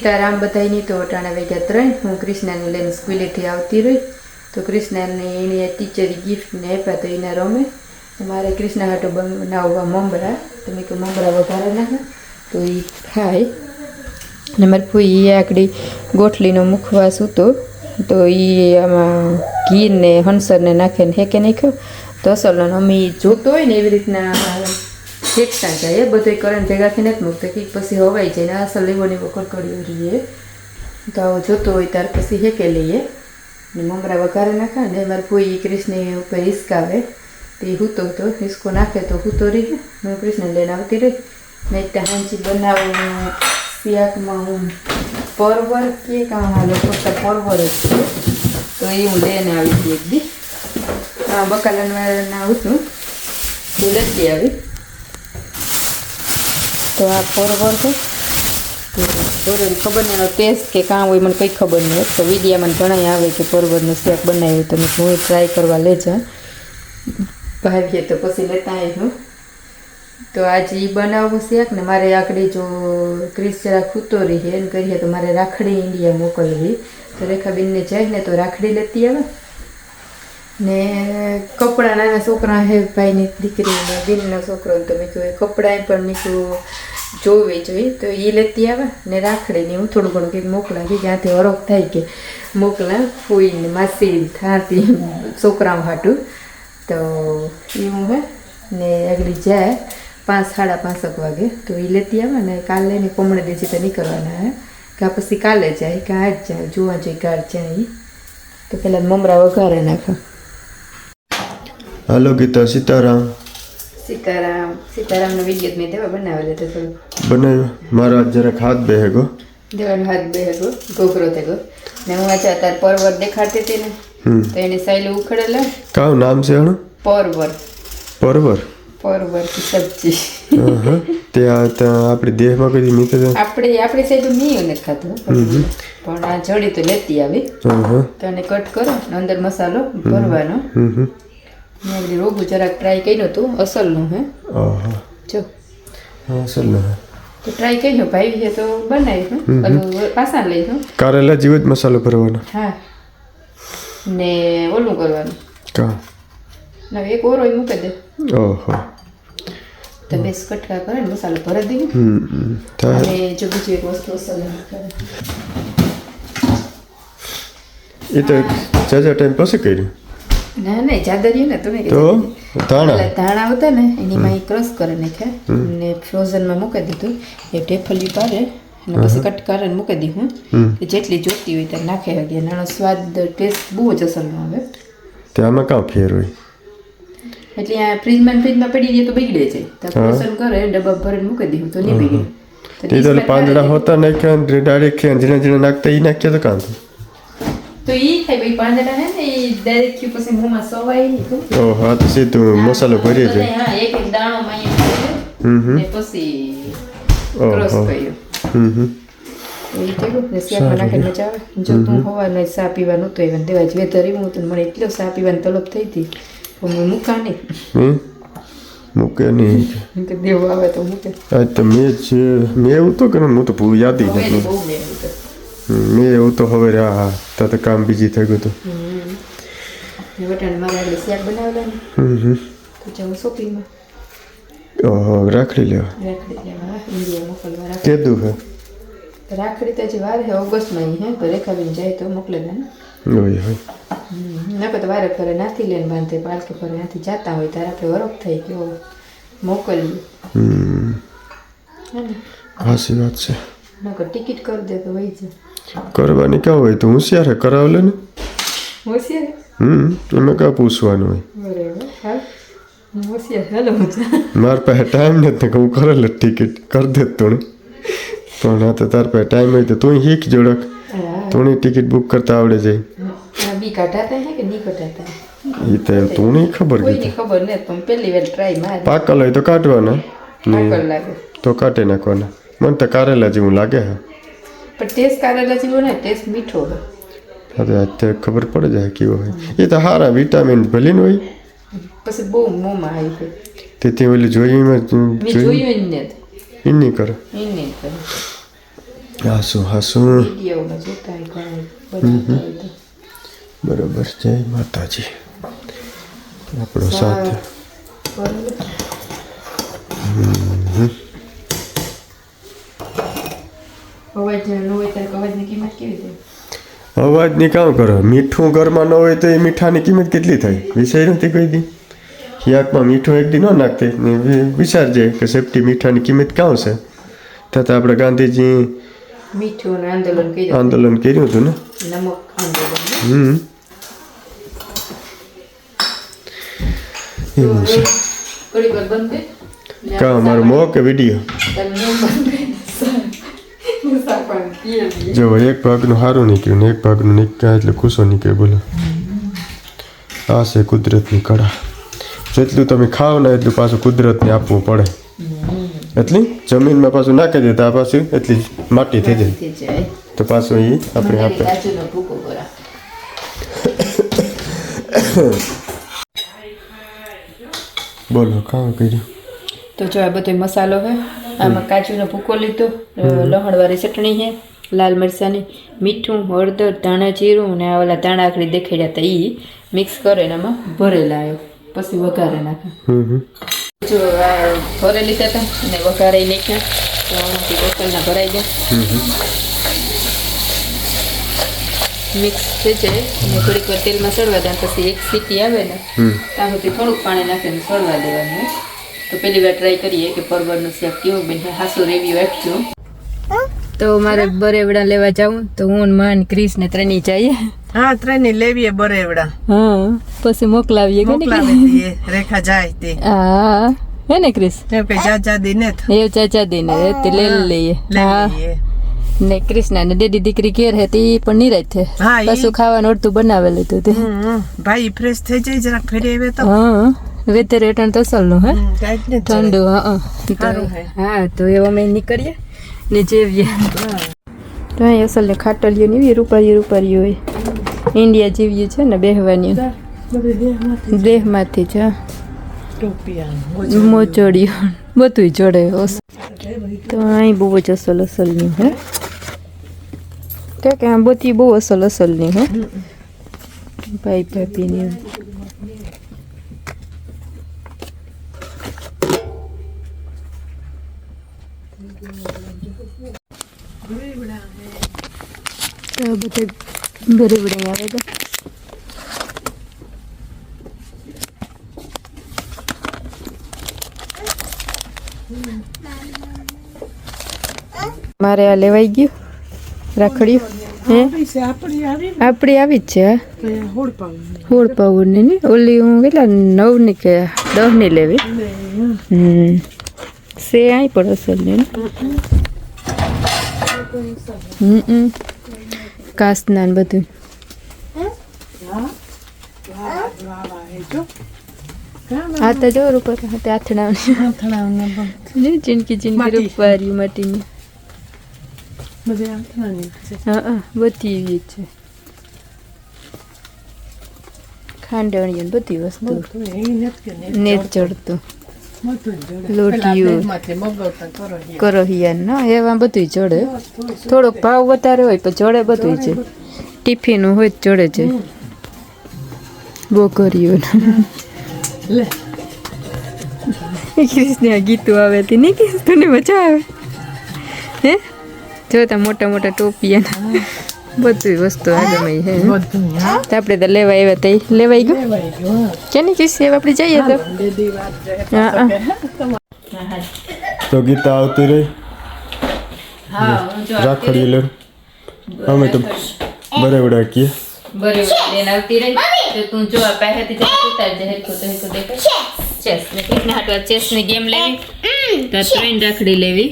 સીતારામ બધાની તો અટાણા વાગ્યા ત્રણ. હું કૃષ્ણાને લઈને સ્કૂલેથી આવતી રહી. તો કૃષ્ણાને એની ટીચરે ગિફ્ટ ને આપ્યા તો એના રમે. મારે કૃષ્ણ હાટો બનાવવા મમરા. તો મેં કહ્યું મમરા વધારે નાખા. તો એ ખાય. ને મારી ફૂઈ એ આકડી ગોઠલીનો મુખવાસ હતો. તો એ આમાં ઘીને હંસરને નાખીને હેકે નાખ્યો. તો અસલનો અમે જોતો હોય ને એવી રીતના શેકતા જાય બધું ભેગા થઈને જ મૂકતા કે પછી હવાઈ જાય ને અસલ એવો ને એવો રહીએ તો આવો જોતો હોય ત્યાર પછી હેકે લઈએ. ને મમરા વઘારે નાખે ને મારે ફૂઈ કૃષ્ણ ઉપર હિસકાવે. તો હૂતો હતો, હિસકો નાખે તો હૂતો રહી. હું કૃષ્ણ લઈને આવતી રહી. ને ત્યાં હાંચી બનાવું શિયાકમાં હું પરવર કે કાં ફક્ત પરવર જ છે. તો એ હું લઈને આવી હતી એક દી. હા બકાલાના હતું લેતી આવી. તો આ બરોબર છે. બરોબર ખબર નહીં ટેસ્ટ કે કાં હોય, મને કંઈ ખબર નહીં. તો વિડીયામાં ઘણા આવે કે પરવરનું શાક બનાવ્યું તમે હું ટ્રાય કરવા લેજા ભાવીએ તો પછી લેતા આવી હું તો આજે એ બનાવવું શાક ને મારે આખડી જો ક્રિસ જરા ખૂતો રહી, એમ કરીએ તો મારે રાખડી ઇન્ડિયા મોકલવી. તો રેખાબેનને જાય ને તો રાખડી લેતી આવે. ને કપડાં નાના છોકરા હે, ભાઈની દીકરીને બેનનો છોકરો તો મેં કહ્યું એ કપડાં પણ મેં કહ્યું જોવી જોઈએ તો એ લેતી આવે ને રાખડીને હું થોડું ઘણું કંઈક મોકલાવી જ્યાંથી હરોખ થાય કે મોકલા ફૂઈને માસી થાતી છોકરાઓ હાટું. તો એવું હે ને આગળ જાય પાંચ, સાડા પાંચક વાગે તો એ લેતી આવે ને કાલે ને કોમણે દેજી તો નીકળવાના હે. કાં પછી કાલે જાય કાં આજ જાય, જોવા જોઈએ કાળ જાય તો પહેલાં મમરા વઘારે નાખા. હાલો ગીતા સીતારામ. સીતારામ સીતારામનો વીડિયો મેં દેવા બનાવેલો તો થોડું બનાવ્યો? મારો જરાક હાથ બે ગો દેવાનો હાથ બે ગયો ઘોઘરો થઈ ગયો ને હું આજે અત્યારે પર્વત દેખાડતી હતી ને તો એની સાઈલ ઉખડેલા. કાવું નામ છે એનું? પરવર. પરવર? પરવર કી સબ્જી તે આ આપણે દેહમાં કદી મીતે આપણે આપણે સાઈડ મીયું નથી ખાતું પણ આ જડી તો લેતી આવી. તો એને કટ કરો ને અંદર મસાલો ભરવાનો. મેં રોગું જરાક ટ્રાય કર્યું હતું અસલનું હે. જો. અસલનું હે. તો ટ્રાય કર્યો ભાઈ છે તો બનાવી હું. ઓલું પાસા લઈ હું. કારેલા જેવો જ મસાલો ભરવાનો. હા. ને ઓલું કરવાનું. કા? ના એક ઓરો મૂકી દે. ઓહો. તો બેસ કટકા કરે ને મસાલો ભરી દીધું હમ. થાય. અને જો બીજું એક વસ્તુ અસલ એ તો જાજા ટાઈમ પછી કર્યું. ના ના જાદરિયું ને તમે તો? ધાણા? ધાણા હતા ને એની માં ક્રશ કરે નાખ્યા. ને ફ્રોઝનમાં મૂકી દીધું. એ ઢેફલી પાડે અને પછી કટ કરીને મૂકી દીધું. કે જેટલી જોતી હોય ત્યારે નાખે હગે નાનો સ્વાદ ટેસ્ટ બહુ જ અસરનો આવે. તો આમાં કાં ફેર હોય? એટલે આ ફ્રીજમાં ફ્રીજમાં પડી જાય તો બગડે જાય તો ફ્રોઝન કરે ડબ્બા ભરીને મૂકી દીધું તો નહીં બગડે. તે તો પાંદડા હોતા નાખ્યા ને ડાયરેક્ટ ઝીણા ઝીણા નાખતા એ નાખ્યા તો કાં તો એ પાંદડા હે ને ઈ ડાયરેક્ટ ક્યુ પછી મોંમાં સવાય નહીં ઓહો હા તો સીધું મસાલો ભરી જાય હા એક એક દાણો માં હમ હમ પછી ક્રોસ કર્યો હમ હમ જો તું પીવાનું તો એવા દેવા જ વેધર એવું હતું મને એટલો ચા પીવાની તલબ થઈ હતી પણ હું મૂકા નહીં હમ મૂકે નહીં એમ આવે તો મૂકે તો મેં મેં એવું તો કર્યું હું તો ભૂલ યાદ નથી મેં એવું તો હવે હા હા તો તો કામ બીજી થઈ ગયું હતું ઓહો રાખડી લેવા. કેદું હે રાખડી. તો હજી વાર હે ઓગસ્ટમાં હે તો રેખાબેન જાય તો મોકલે ને. હોય હોય ના તો વારે ફરે નાથી લઈને બાંધે પાલકે ફરે નાથી જાતા હોય ત્યારે આપણે વરફ થઈ ગયો મોકલીએ હમ. હે ને? હાસી વાત છે. નકર ટિકિટ કરી દે તો વહી જાય. કરવાની ક્યાં હોય તો હોશિયાર કરાવલે ને? હોશિયાર હમ એમાં ક્યાં પૂછવાનું હોય? મારા પાસે ટાઈમ નથી હું કરેલ ટિકિટ કરી દે તું પણ હા તો તાર પાસે ટાઈમ હોય તો તું શીખ જોડક. તું ટિકિટ બુક કરતા આવડે જાય એ તો તું નહીં ખબર ખબર નથી પણ પહેલી વાર ટ્રાય મારી. પાકલ હોય તો કાઢવાના. આગળ તો કાઢી નાખવાના. મને તો કારેલા જેવું લાગે હે. પણ ટેસ્ટ કાઢેલા જેવો ને ટેસ્ટ મીઠો હોય. હવે અત્યારે ખબર પડે જાય કેવો હોય. એ તો સારા વિટામિન ભલીન ને હોય. પછી બહુ મોંમાં આવી ગયું. તેથી ઓલી જોયું મેં જોયું? જ નથી. એ નહીં કરે. નહીં કરે. હાસું. બરોબર જય માતાજી. આપણો સાથ બરોબર. અવાજ ન હોય ત્યારે અવાજની કિંમત કેવી છે અવાજની કામ કરો. મીઠું ઘરમાં ન હોય તો એ મીઠાની કિંમત કેટલી થાય? વિષય નથી કોઈ દી. યાકમાં મીઠું એક દી ન નાખતી વિચારજે કે સેફટી મીઠાની કિંમત કાં છે? તથા આપણે ગાંધીજી મીઠું આંદોલન કર્યું આંદોલન કર્યું હતું ને? નમક આંદોલન. હમ. એવું છે. કાં અમારો મો કે વીડિયો તારું નામ બંધ કરી. સાકવાનું પીએ પીએ. જો એક ભાગનું સારું નીકળ્યું ને એક ભાગનું નીકળ્યા એટલે ખુશો નીકળે બોલો. આ છે કુદરતની કળા. જેટલું તમે ખાઓ ને એટલું પાછું કુદરતને આપવું પડે. એટલી? જમીનમાં પાછું નાખી દે તો આ પાછું એટલી માટી થઈ જાય. તો પાછું એ આપણે આપે. બોલો કામ કર્યું? તો જો આ બધો મસાલો છે આમાં કાજુનો ભૂકો લીધો લહણવાળી ચટણી છે લાલ મરચાંની મીઠું હળદર ધાણા જીરું અને આ ઓલા ધાણા આખડી દેખાડ્યા હતા એ મિક્સ કરીને એમાં ભરેલા આવ્યો પછી વઘારે નાખે જો ભરે લીધા હતા અને વઘારે નાખ્યા. બોટલના ભરાઈ ગયા. મિક્સ થઈ જાય અને થોડીક વાર તેલમાં સળવા દે પછી એક સીટી આવે ને ત્યાં સુધી થોડુંક પાણી નાખીને સળવા દેવાનું તો પહેલી વાર ટ્રાય કરીએ કે પરવરનું શાક કેવું બને. હાસુ રેવી આપજો. તો મારે બરેવડા લેવા જાઉં. તો હું માન ક્રિસ ને ત્રણેય જઈએ. હા ત્રણેય લેવીએ બરેવડા. હા પછી મોકલાવીએ કે મોકલાવીએ રેખા જાય તે. હા હે ને ક્રિસ? કે ચાચા દીને દી ને એ ચાચા દીને તે લઈ લઈએ. હા. ને ક્રિષ્ના ને દેદી દીકરી ઘેર હે તે ઈ પણ નિરાજ છે પાછું ખાવાનું અડધું બનાવેલું હતું તે. ભાઈ ફ્રેશ થઈ જાય જરાક ફેરી આવે તો. હા. વેધર હેઠળ તસલનું સલનું હે ઠંડુ હા હા. તો- એવો અમે નીકળીએ ને જેવીએ તો અહીં અસલ ને ખાટલીઓ ને એવી રૂપાળી રૂપાળી હોય ઇન્ડિયા જેવી છે ને બેહવાની દેહમાંથી છે મોચડીઓ બધું જોડે તો અહીં બહુ જ અસલ અસલની હે કે કે આ બધી બહુ અસલ અસલની હે ભાઈ ભાભીની આ બધા બરેબડે આવે તો મારે આ લેવાઈ ગયું. રાખડ્યું હે? આપણી આવી જ છે. હોળ પાઉની ની? ઓલી હું કેટલા નવની કે દસની લેવી? હમ. સે અહીં પણ અસલ ને? હમ. કાસના ને બધું. આ તો જો રૂપર હાથે આથણા ને ચીનકી ચીનકી. રૂપારી માટીની. બધી આથણાની છે. હા બધી એવી છે. ખાંડણીઓ ને બધી વસ્તુ. નેટ ચડતું. લોટીયું. પેલા દેશમાંથી મગાવતા કરોહિયા ના એવા બધું જડે. થોડોક ભાવ વધારે હોય પણ જોડે બધું છે. ટિફિન હોય જોડે છે. બોકરીઓ કર્યું કૃષ્ણ ગીતું આવે હતી નહીં તને મજા આવે? હે? જોતા મોટા મોટા ટોપિયા બધી વસ્તુ આગળ છે. તો આપણે તો લેવા આવ્યા તઈ. લેવાઈ ગયું. કેની કિસ્સી હવે આપણે જઈએ તો. દેદી વાત રહે. હા હા. તો ગીતા આવતી રહી. હા હું જો રાખડી લે. અમે તો બરેવડા કીએ બરે બેન આવતી રહી. તો તું જો આ પહેલેથી જ ઉતાર દે હેરકો તો હેરકો દેખાય. ચેસ ને કૃષ્ણ હાટવા ચેસની ગેમ લેવી. તો ત્રણ રાખડી લેવી.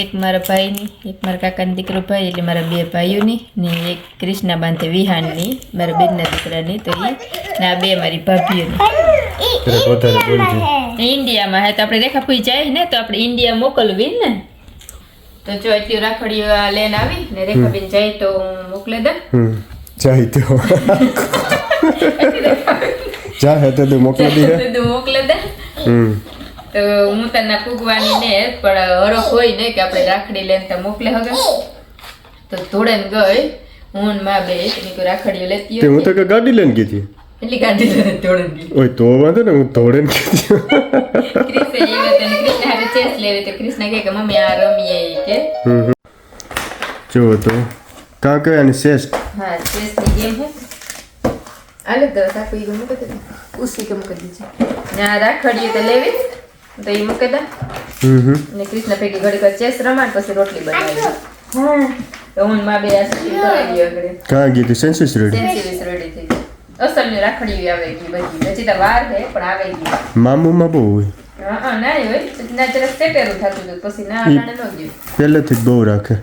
એક મારા ભાઈની એક મારા કાકાની દીકરો ભાઈ એટલે મારા બે ભાઈઓની ને એક ક્રિષ્ના બાંધે વિહાનની મારા બેનના દીકરાની તો એ ને આ બે મારી ભાભીઓની. ઇન્ડિયામાં હે તો આપણે રેખા ફૂઈ જાય ને તો આપણે ઇન્ડિયા મોકલવી ને. તો જો અત્યારે રાખડીઓ લેન આવી ને રેખાબેન જાય તો હું મોકલી દઉં. જાય તો. જા હે તો મોકલી દે મોકલી દે. હમ. તો હું તને કૂગવાની ને પણ હરખ હોય ને કે આપણે રાખડી લઈને તો મોકલે હવે તો ધોળે ગઈ હું ને માં બે કોઈ રાખડીઓ લેતી હું તો કે ગાડી લઈને ગઈ હતી. એટલી ગાડી લઈને ધોળે ગઈ. ઓય તો વાંધો ને હું ધોડે ગઈ હતી. ક્રિષ્ણ એવી હતી અને હારે ચેસ લેવી તો ક્રિષ્ણ કહે કે મમ્મી આ રમીએ કે. જુઓ તો કાં કઈ અને શ્રેષ્ઠ હા ચેસની ગેમ હે. આલે દસ આપો ગમે કે ઉસી કે મૂકી દીધી ના આ રાખડીઓ તો લેવી. તો ઈ મૂકી દે. હમ. હમ ને કૃષ્ણ ભેગી ઘડી ચેસ રમાડ પછી રોટલી બનાવી હા. તો હું માં બે કાં ગઈ હતી? સેન્સિસ રેડી સેન્સિટિવ રેડી થઈ અસલની રાખડી આવે ગઈ બધી. હજી તો વાર છે પણ આવે ગઈ. મામુમાં બહુ હોય. પહેલેથી જ બહુ રાખે.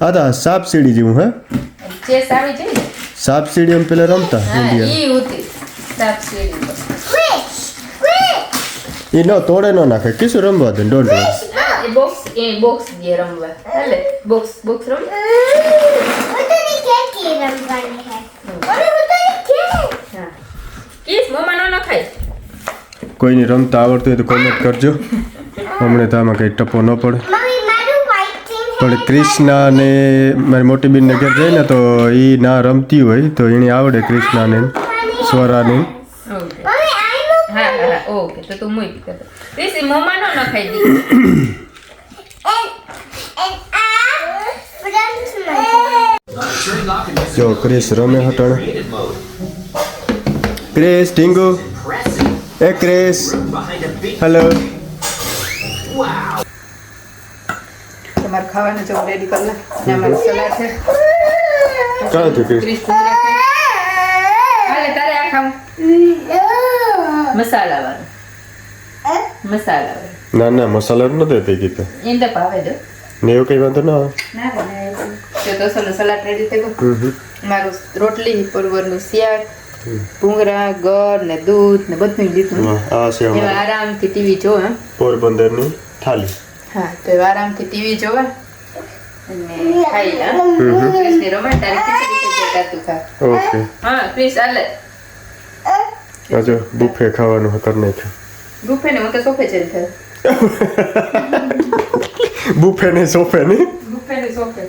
આ તો સાપ સીડી જેવું હે? ચેસ આવી જાય ને? સાપ સીડી એમ પેલા રમતા ઇન્ડિયા સાપ સીડી. પર. એ ન તોડે ન નાખે કિશું રમવા દે ડોન્ટ એ બોક્સ એ બોક્સ દે રમવા હાલે બોક્સ બોક્સ રમ હા કિસ મોમાં નો નખાય કોઈને રમતા આવડતું હોય તો કોમેન્ટ કરજો હમણે તો આમાં કંઈ ટપો ન પડે પણ ક્રિષ્ના ને મારી મોટી બેનને ઘેર જઈને તો એ ના રમતી હોય તો એને આવડે ક્રિષ્નાને સ્વરાની હા હા ઓકે તો તું મૂક દે કિસ એ નો નખાઈ દી. જો ક્રિસ રમે હટણ. ક્રિસ ઢીંગુ એ ક્રિસ. હેલો તમારે ખાવાનું જો રેડી કરી લે ને અમારે સલાડ છે. કાં થયું ક્રિસ? હાલે તારે આ ખાવું. મસાલા વાળું ના ના મસાલા ન દેતી ગીતે એમ તો ભાવે દો ને એવું કઈ વાંધો ના આવે? ના તો તો સલો સલાડ રેડી થઈ ગયું. મારું રોટલી પરવરનું શાક ભૂંગળા ગળ ને દૂધ ને બધું લીધું. આ છે આરામથી ટીવી જોવા પોરબંદરની થાળી હા તો આરામથી ટીવી જોવા. અને ખાઈ હા. ક્રિસની રમાય તારે ખીચડી ખીચડી ખાતું ખા? ઓકે. હા ક્રિસ આલે હજુ બુફે ખાવાનું કરી નાખ્યું બુફે ને હું તો સોફે ચેન્જ થયું. બુફે ને સોફે ને બુફે ને સોફે.